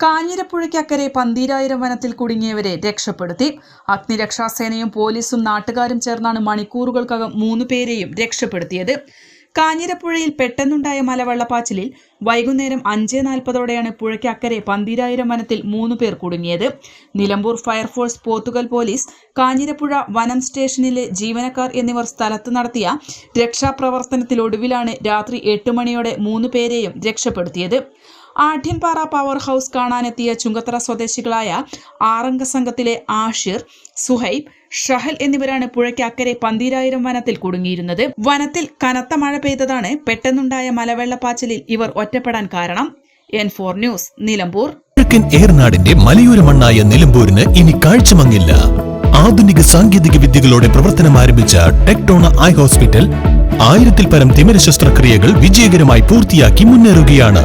കാഞ്ഞിരപ്പുഴയ്ക്കക്കരെ പന്തീരായിരം വനത്തിൽ കുടുങ്ങിയവരെ രക്ഷപ്പെടുത്തി. അഗ്നിരക്ഷാസേനയും പോലീസും നാട്ടുകാരും ചേർന്നാണ് മണിക്കൂറുകൾക്കകം മൂന്ന് പേരെയും രക്ഷപ്പെടുത്തിയത്. കാഞ്ഞിരപ്പുഴയിൽ പെട്ടെന്നുണ്ടായ മലവെള്ളപ്പാച്ചിലിൽ വൈകുന്നേരം അഞ്ച് നാൽപ്പതോടെയാണ് പുഴയ്ക്കക്കരെ പന്തീരായിരം വനത്തിൽ മൂന്ന് പേർ കുടുങ്ങിയത്. Nilambur fire force Pothukal police Kanjirappuzha വനം സ്റ്റേഷനിലെ ജീവനക്കാർ എന്നിവർ സ്ഥലത്ത് നടത്തിയ രക്ഷാപ്രവർത്തനത്തിലൊടുവിലാണ് രാത്രി എട്ട് മണിയോടെ മൂന്ന് പേരെയും രക്ഷപ്പെടുത്തിയത്. ആഢ്യൻപാറ പവർ ഹൗസ് കാണാനെത്തിയ ചുങ്കത്തറ സ്വദേശികളായ ആറംഗ സംഘത്തിലെ ആഷിർ സുഹൈബ് ഷഹൽ എന്നിവരാണ് പുഴയ്ക്ക് അക്കരെ പന്തീരായിരം വനത്തിൽ കുടുങ്ങിയിരുന്നത്. വനത്തിൽ കനത്ത മഴ പെയ്തതാണ് പെട്ടെന്നുണ്ടായ മലവെള്ളപ്പാച്ചിലിൽ ഇവർ ഒറ്റപ്പെടാൻ കാരണം. N four news Nilambur. കിഴക്കൻ ഏർനാടിന്റെ മലയോര മണ്ണായ നിലമ്പൂരിന് ഇനി കാഴ്ചമങ്ങില്ല. ആധുനിക സാങ്കേതിക വിദ്യകളോടെ പ്രവർത്തനം ആരംഭിച്ച ടെക്ടോണ ഐ ഹോസ്പിറ്റൽ ആയിരത്തിൽ പരം തിമിര ശസ്ത്രക്രിയകൾ വിജയകരമായി പൂർത്തിയാക്കി മുന്നേറുകയാണ്.